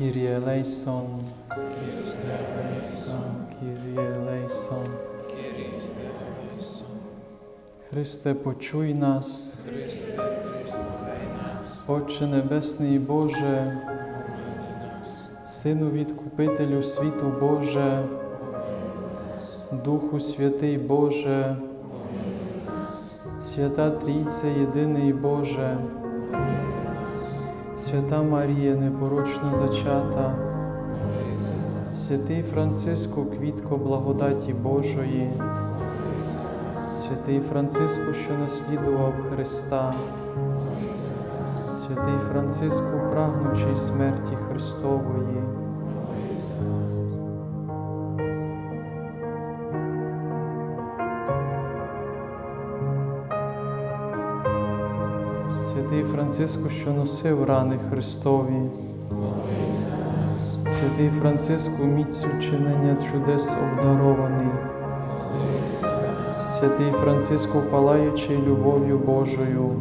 Kyrie eleison. Kyrie eleison. Христе, почуй нас. Отче Небесний Боже, Сину Відкупителю світу Боже, Духу Святий Боже, Свята Трійця Єдиний Боже, Свята Марія непорочно зачата, Святий Франциску, квітко благодаті Божої, Святий Франциску, що наслідував Христа, Святий Франциску, прагнучий смерті Христової. Святий Франциску, що носив рани Христові. Святий Франциску, міцю чинення чудес обдарований. Святий Франциску, палаючий любов'ю Божою.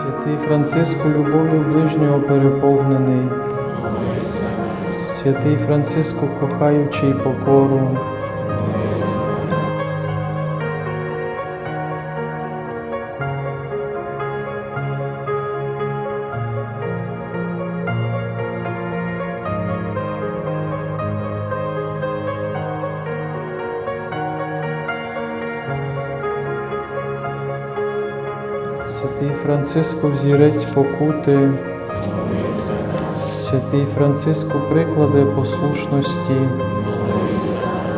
Святий Франциску, любов'ю ближнього переповнений. Святий Франциску, кохаючий покору. Святий Франциску, взірець покути. Святий Франциску, приклади послушності.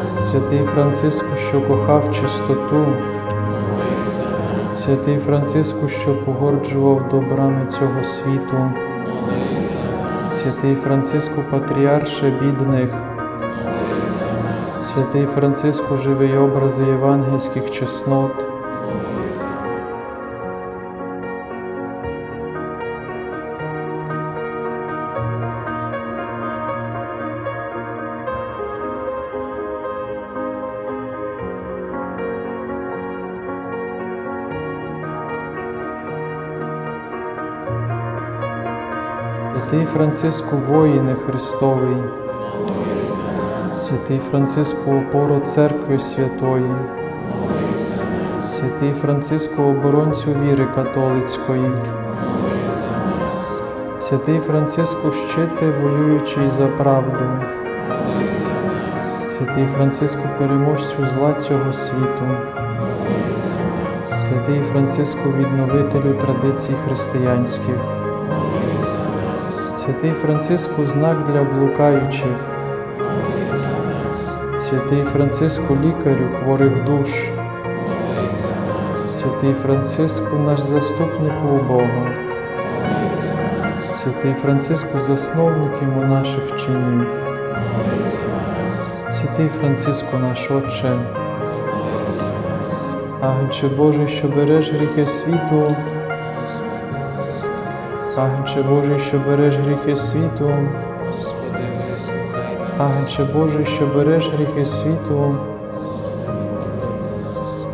Святий Франциску, що кохав чистоту. Святий Франциску, що погоджував добрами цього світу. Святий Франциску, патріарше бідних. Святий Франциску, живий образи євангельських чеснот. Святий Франциску, воїне Христовий, святий Франциску, опору церкви святої, святий Франциску, оборонцю віри католицької, святий Франциску, щите, воюючий за правду, святий Франциску, переможцю зла цього світу, святий Франциску, відновителю традицій християнських. Святий Франциску знак для блукаючих. Святий Франциску лікарю хворих душ. Святий Франциску наш заступник у Бога. Святий Франциску засновник йому наших чинів. Святий Франциску наш Отче. Агнче Божий, що береш гріхи світу. Агнче Божий, що береш гріхи світу, Агнче Божий, що береш гріхи світу,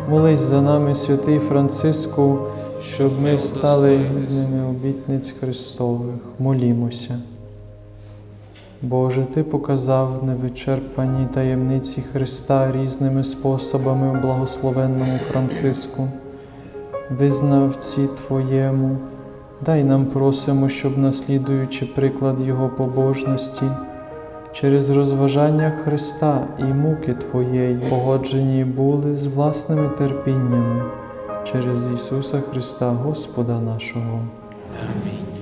молись за нами, святий Франциску, щоб ми стали гідними обітниць Христових. Молімося. Боже, Ти показав невичерпані таємниці Христа різними способами у благословенному Франциску, визнавці Твоєму. Дай нам просимо, щоб, наслідуючи приклад Його побожності, через розважання Христа і муки Твоєї погоджені були з власними терпіннями через Ісуса Христа, Господа нашого. Амінь.